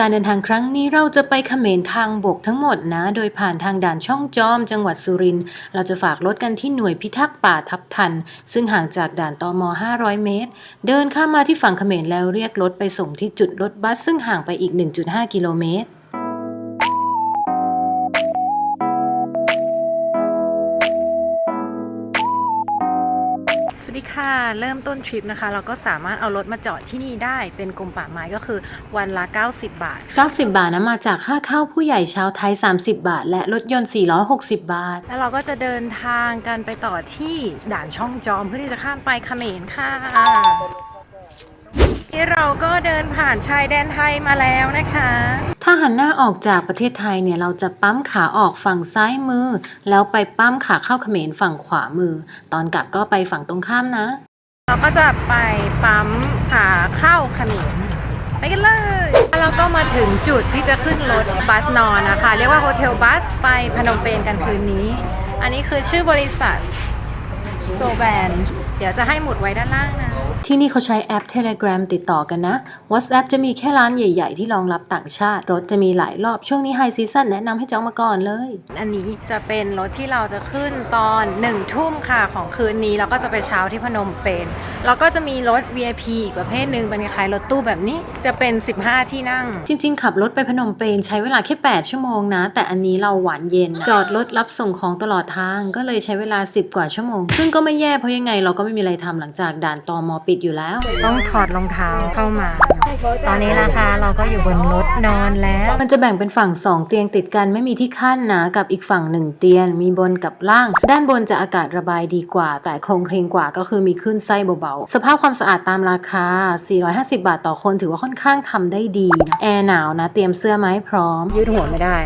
การเดินทางครั้งนี้เราจะไปเขมรทางบกทั้งหมดนะ โดยผ่านทางด่านช่องจอม จังหวัดสุรินทร์ เราจะฝากรถกันที่หน่วยพิทักษ์ป่าทับทัน ซึ่งห่างจากด่านตม 500 เมตร เดินข้ามมาที่ฝั่งเขมรแล้วเรียกรถไปส่งที่จุดรถบัส ซึ่งห่างไปอีก 1.5 กิโลเมตร ค่ะ เริ่มต้นทริปนะคะ เราก็สามารถเอารถมาจอดที่นี่ได้เป็นกรมป่าไม้ก็คือวันละ 90 บาท 90 บาทนะมาจากค่าเข้าผู้ใหญ่ชาวไทย 30 บาท และรถยนต์ 460 บาท แล้วเราก็จะเดินทางกันไปต่อที่ด่านช่องจอมเพื่อที่จะข้ามไปเขมรค่ะที่ เราก็เดินผ่านชายแดนไทยมาแล้วนะคะ ถ้าหันหน้าออกจากประเทศไทยเนี่ยเราจะปั๊มขาออกฝั่งซ้ายมือ แล้วไปปั๊มขาเข้าเขมรฝั่งขวามือ ตอนกลับก็ไปฝั่งตรงข้ามนะ เราก็จะไปปั๊มขาเข้าเขมรไปกันเลยแล้วก็มาถึงจุดที่จะขึ้นรถบัสนอนนะคะ เรียกว่าโฮเทลบัสไปพนมเปญกันคืนนี้ อันนี้คือชื่อบริษัทโซแบนเดี๋ยวจะให้หมุดไว้ด้านล่างนะ ที่นี่เขาใช้แอป Telegram ติดต่อกันนะ WhatsApp จะมีแค่ร้านใหญ่ ๆ ที่รองรับต่างชาติ รถจะมีหลายรอบช่วงนี้ไฮซีซั่นแนะนำให้จองมาก่อนเลย อันนี้จะเป็นรถที่เราจะขึ้นตอน1นึ่ทุ่มค่ะของคืนนี้แล้วก็จะไปเช้าที่พนมเปญแล้วก็จะมีรถ VIP อีกประเภทหนึ่งเป็นคล้ายๆรถตู้แบบนี้จะเป็น 15 ที่นั่ง จริง ๆ ขับรถไปพนมเปญใช้เวลาแค่ 8 ชั่วโมงนะ แต่อันนี้เราหวานเย็นจอดรถรับส่งของตลอดทางก็เลยใช้เวลา 10 กว่าชั่วโมง ซึ่งก็ไม่แย่เพราะยังไงเราก็ไม่มีอะไรทำหลังจากด่านตอมอปิดอยู่แล้ว ต้องถอดรองเท้าเข้ามา ตอนนี้นะคะเราก็อยู่บนรถนอนแล้ว มันจะแบ่งเป็นฝั่ง 2 เตียงติดกันไม่มีที่ขั้นนะกับอีกฝั่ง1เตียง มีบนกับล่าง ด้านบนจะอากาศระบายดีกว่า แต่โครงเคลงกว่าก็คือมีขึ้นไส้เบาๆ สภาพความสะอาดตามราคา 450 บาทต่อคนถือว่าค่อนข้างทำได้ดีนะแอร์หนาวนะเตรียมเสื้อมาให้พร้อม ยืดหัวไม่ได้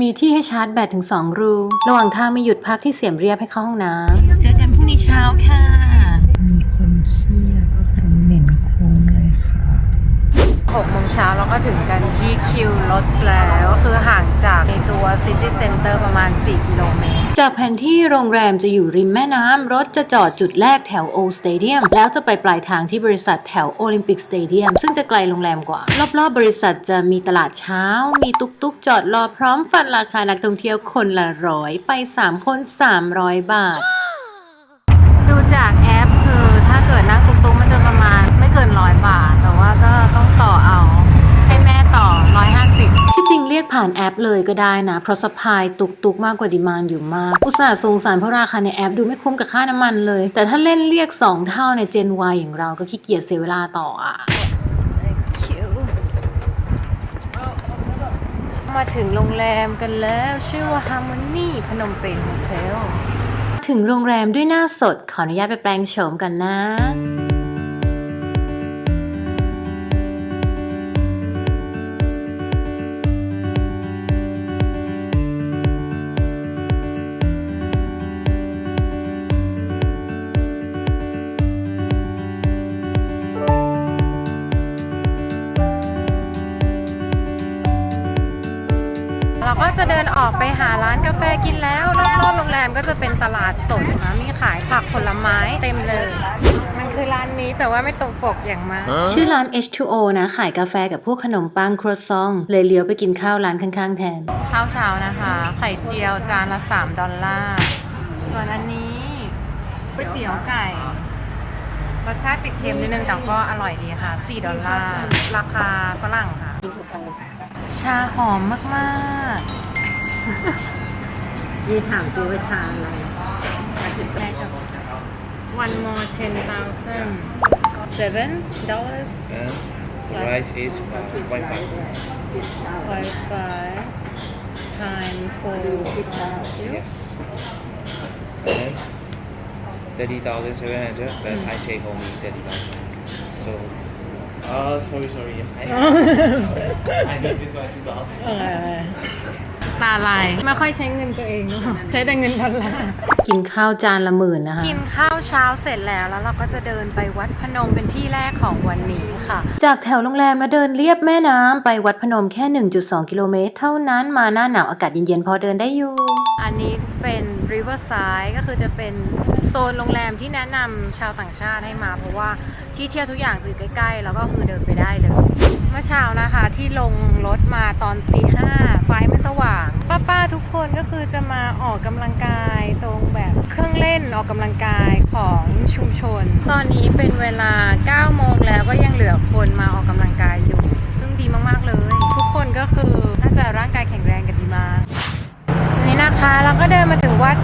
มีที่ให้ชาร์จแบตถึง 2 รู ระหว่างทางมีหยุดพักที่เสียมเรียบให้เข้าห้องน้ำ เจอกันพรุ่งนี้เช้าค่ะ 6โมงเช้าเราก็ถึงกันที่คิวรถแล้วก็คือห่างจากในตัวซิตี้เซ็นเตอร์ประมาณ 4 กิโลเมตร จากแผนที่โรงแรมจะอยู่ริมแม่น้ำ รถจะจอดจุดแรกแถวโอสเตเดียมแล้วจะไปปลายทางที่บริษัทแถวโอลิมปิกสเตเดียมซึ่งจะไกลโรงแรมกว่า รอบๆ บริษัทจะมีตลาดเช้า มีตุกตุกๆจอดรอพร้อมฟันราคานักท่องเที่ยวคนละร้อยไป 3 คน 300 บาท ดูจากแอปคือถ้าเกิดนั่งตุ๊กๆมันจะประมาณไม่เกินร้อยบาทแต่ว่าก็ต้องต่อเอา ให้แม่ต่อ150ที่จริงเรียกผ่านแอปเลยก็ได้นะ เพราะสปายตุกตุกๆมากกว่าดีมานอยู่มาก อุตส่าห์สงสารเพราะราคาในแอปดูไม่คุ้มกับค่าน้ำมันเลย แต่ถ้าเล่นเรียก 2 เท่าในเจน Y อย่างเราก็ขี้เกียจเสียเวลาต่ออะ มาถึงโรงแรมกันแล้ว ชื่อว่า Harmony พนมเปญโฮเทลถึงโรงแรมด้วยหน้าสดขออนุญาตไปแปลงโฉมกันนะ ก็จะเดินออกไปหาร้านกาแฟกินแล้วรอบๆโรงแรมก็จะเป็นตลาดสดนะมีขายผักผลไม้เต็มเลย มันคือร้านนี้แต่ว่าไม่ตรงปกอย่างมาก ชื่อร้าน H2O นะ ขายกาแฟกับพวกขนมปังครัวซอง เลยเลี้ยวไปกินข้าวร้านข้างๆแทน ข้าวเช้านะคะ ไข่เจียวจานละ 3 ดอลลาร์ส่วนอันนี้ก๋วยเตี๋ยวไก่รสชาติติดเค็มนิดนึงแต่ก็อร่อยดีค่ะ 4 ดอลลาร์ ราคาฝรั่งค่ะ ชาหอมมากๆมีถามซิว่าชาอะไร One more ten thousand seven dollars And the rice is uh, 1.5. five five time four And thirty thousand seven hundred, but I take only thirty thousand. So, uh, sorry, sorry. I, sorry. I need this one two thousand. เออตาลาย ไม่ค่อยใช้เงินตัวเองเนอะใช้แต่เงินดอลลาร์ กินข้าวจานละหมื่นนะคะ กินข้าวเช้าเสร็จแล้วแล้วเราก็จะเดินไปวัดพนมเป็นที่แรกของวันนี้ค่ะ จากแถวโรงแรมมาเดินเลียบแม่น้ำไปวัดพนมแค่ 1.2 กิโลเมตร เท่านั้นมาหน้าหนาวอากาศเย็นๆพอเดินได้อยู่ อันนี้เป็น Riverside ก็คือจะเป็นโซนโรงแรมที่แนะนำชาวต่างชาติให้มา เพราะว่าที่เที่ยวทุกอย่างอยู่ใกล้ๆ แล้วก็คือเดินไปได้เลย เมื่อเช้านะคะที่ลงรถมาตอนตีห้าไฟไม่สว่าง ป้าๆทุกคนก็คือจะมาออกกำลังกายตรงแบบเครื่องเล่นออกกำลังกายของชุมชน ตอนนี้เป็นเวลา9โมงแล้วก็ยัง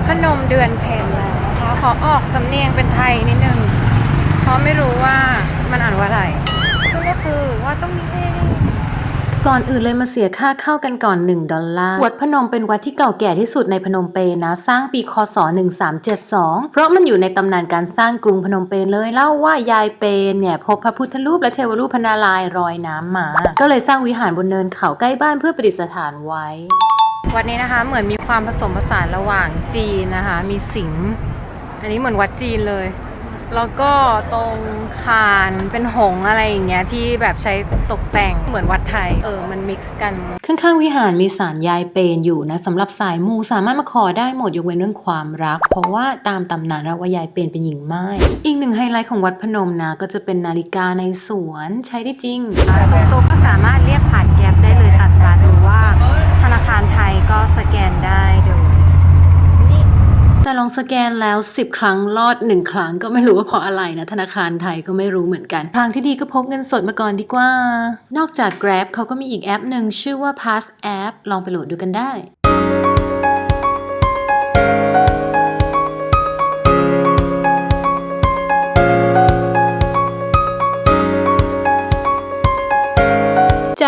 พนมเดือนเพ็ญแล้วนะคะขอออกสำเนียงเป็นไทยนิดนึง เพราะไม่รู้ว่ามันอ่านว่าอะไรก็คือว่าต้องนี้เองก่อนอื่นเลยมาเสียค่าเข้ากันก่อน 1 ดอลลาร์ วัดพนมเป็นวัดที่เก่าแก่ที่สุดในพนมเปญนะ สร้างปีคศ 1372 เพราะมันอยู่ในตำนานการสร้างกรุงพนมเปญเลยเล่าว่ายายเปญเนี่ยพบพระพุทธรูปและเทวรูปพนารายณ์รอยน้ำมา ก็เลยสร้างวิหารบนเนินเขาใกล้บ้านเพื่อประดิษฐานไว้ วัดนี้นะคะเหมือนมีความผสมผสานระหว่างจีนนะคะ มีสิงห์อันนี้เหมือนวัดจีนเลย แล้วก็ตรงคานเป็นหงส์อะไรอย่างเงี้ยที่แบบใช้ตกแต่งเหมือนวัดไทย เออมันมิกซ์กัน ข้างๆวิหารมีศาลยายเปนอยู่นะสำหรับสายมูสามารถมาขอได้หมดยกเว้นเรื่องความรัก เพราะว่าตามตำนานแล้วว่ายายเปนเป็นหญิงไม้อีกหนึ่งไฮไลท์ของวัดพนมนะก็จะเป็นนาฬิกาในสวนใช้ได้จริงตุ๊กๆก็สามารถเรียกผ่านแก๊ปได้เลยตัดบัตรหรือว่าธนาคารไทยก็สแกนได้โดยนี่ แต่ลอง สแกนแล้ว 10 ครั้งรอด 1 ครั้งก็ไม่รู้ว่าเพราะอะไรนะธนาคารไทยก็ไม่รู้เหมือนกัน ทางที่ดีก็พกเงินสดมาก่อนดีกว่า นอกจาก Grab เขาก็มีอีกแอปหนึ่งชื่อว่า Pass App ลองไปโหลดดูกันได้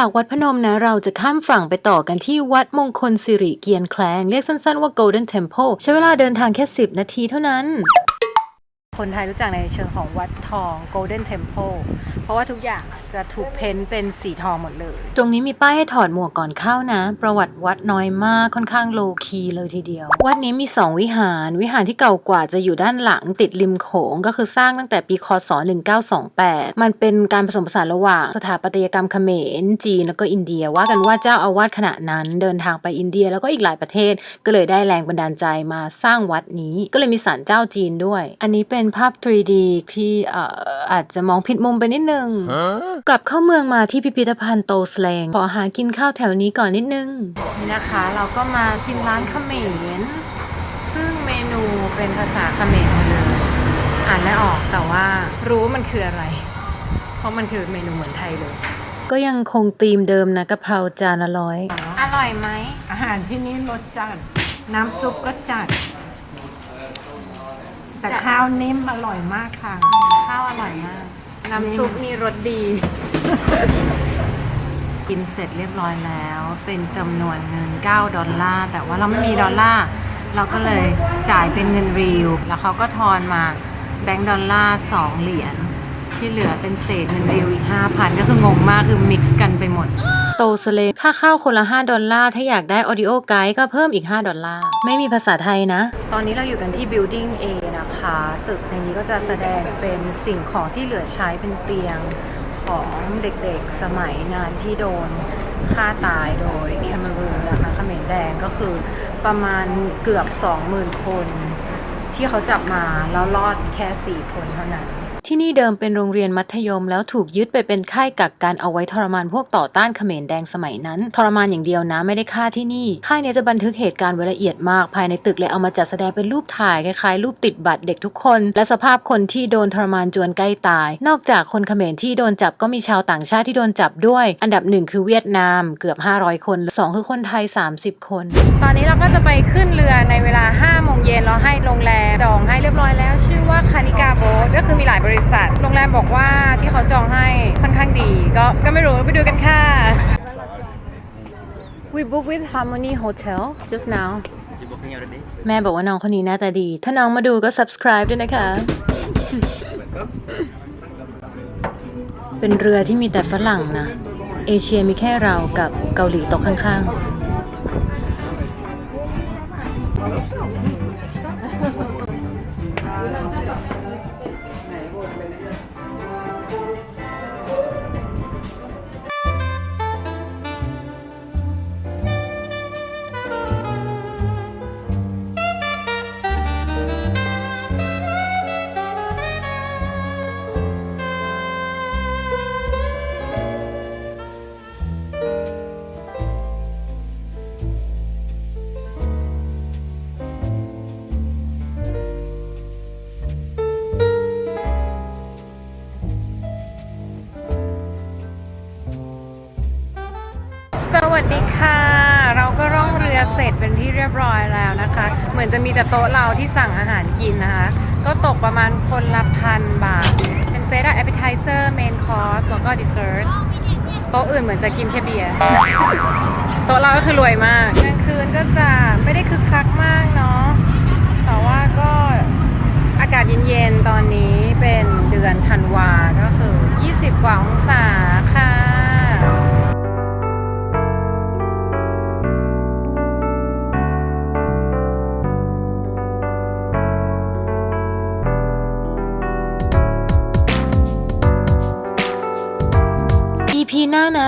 จากวัดพนมนะเราจะข้ามฝั่งไปต่อกันที่วัดมงคลสิริเกียนแคลง เรียกสั้นๆว่า Golden Temple ใช้เวลาเดินทางแค่ 10 นาทีเท่านั้น คนไทยรู้จักในเชิงของวัดทอง Golden Temple เพราะว่าทุกอย่างจะถูกเพ้นเป็นสีทองหมดเลย ตรงนี้มีป้ายให้ถอดหมวกก่อนเข้านะ ประวัติวัดน้อยมากค่อนข้างโลคีเลยทีเดียว วัดนี้มี 2 วิหาร วิหารที่เก่ากว่าจะอยู่ด้านหลังติดริมโขง ก็คือสร้างตั้งแต่ปีคศ 1928 มันเป็นการผสมผสานระหว่างสถาปัตยกรรมเขมร จีนแล้วก็อินเดีย ว่ากันว่าเจ้าอาวาสขณะนั้นเดินทางไปอินเดียแล้วก็อีกหลายประเทศ ก็เลยได้แรงบันดาลใจมาสร้างวัดนี้ ก็เลยมีศาลเจ้าจีนด้วย อันนี้เป็นภาพ 3D ที่เอ่ออาจจะมองผิดมุมไปนิดนึง กลับเข้าเมืองมาที่พิพิธภัณฑ์โตสแลงขอหากินข้าวแถวนี้ก่อนนิดนึงนี่นะคะ เราก็มาชิมร้านเขมร ซึ่งเมนูเป็นภาษาเขมรหมดเลยอ่านไม่ออกแต่ว่ารู้มันคืออะไร เพราะมันคือเมนูเหมือนไทยเลย ก็ยังคงธีมเดิมนะกะเพราจานละร้อย อร่อยไหมอาหารที่นี่รสจัด น้ำซุปก็จัด แต่ข้าวนิ่มอร่อยมากค่ะ ข้าวอร่อยมาก น้ำซุปมีรสดี กินเสร็จเรียบร้อยแล้ว เป็นจำนวนเงิน 9 ดอลลาร์ แต่ว่าเราไม่มีดอลลาร์ เราก็เลยจ่ายเป็นเงินรีลแล้วเขาก็ทอนมาแบงก์ดอลลาร์ 2 เหรียญ ที่เหลือเป็นเศษเงินรีลอีก5,000ก็คืองงมากคือมิกซ์กันไปหมด โตสเลงค่าข้าวคนละ 5 ดอลลาร์ ถ้าอยากได้ audio guide ก็เพิ่มอีก 5 ดอลลาร์ ไม่มีภาษาไทยนะ ตอนนี้เราอยู่กันที่ building A นะคะ ตึกในนี้ก็จะแสดงเป็นสิ่งของที่เหลือใช้เป็นเตียงของเด็กๆสมัยงานที่โดนฆ่าตายโดยแคมเมรูนนะคะเขมรแดงก็คือประมาณเกือบ 20,000 คน ที่เขาจับมาแล้วรอดแค่ 4 คนเท่านั้น ที่นี่เดิมเป็นโรงเรียนมัธยม แล้วถูกยึดไปเป็นค่ายกักกันเอาไว้ทรมานพวกต่อต้านเขมรแดงสมัยนั้น ทรมานอย่างเดียวนะไม่ได้ฆ่าที่นี่ ค่ายนี้จะบันทึกเหตุการณ์ไว้ละเอียดมากภายในตึกเลยเอามาจัดแสดงเป็นรูปถ่ายคล้ายๆรูปติดบัตรเด็กทุกคน และสภาพคนที่โดนทรมานจวนใกล้ตาย นอกจากคนเขมรที่โดนจับก็มีชาวต่างชาติที่โดนจับด้วย อันดับหนึ่งคือเวียดนามเกือบ 500 คนสองคือคนไทย 30 คน ตอนนี้เราก็จะไปขึ้นเรือในเวลา5โมงเย็นเราให้โรงแรมจองให้เรียบร้อยแล้ว ชื่อว่าคานิกาโบสก็คือมีหลายบริษัท โรงแรมบอกว่าที่เขาจองให้ค่อนข้างดี ก็ก็ไม่รู้ไปดูกันค่ะ We book with Harmony Hotel just now แม่บอกว่าน้องคนนี้หน้าตาดี ถ้าน้องมาดูก็ subscribe ด้วยนะคะ เป็นเรือที่มีแต่ฝรั่งนะ เอเชียมีแค่เรากับเกาหลีตกข้างๆ สดีค่ะ เราก็ร่องเรือเสร็จเป็นที่เรียบร้อยแล้วนะคะ เหมือนจะมีแต่โต๊ะเราที่สั่งอาหารกินนะคะ ก็ตกประมาณคนละพันบาท เป็นเซตอะ appetizer main course แล้วก็ dessert โต๊ะอื่นเหมือนจะกินแค่เบียร์โต๊ะเราก็คือรวยมากกลางคืนก็จะไม่ได้คึกคักมากเนาะแต่ว่าก็อากาศเย็นๆตอนนี้เป็นเดือนธันวาก็คือ 20 กว่าองศาค่ะ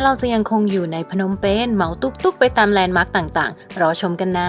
เราจะยังคงอยู่ในพนมเปญเหมาตุ๊กๆไปตามแลนด์มาร์กต่างๆ รอชมกันนะ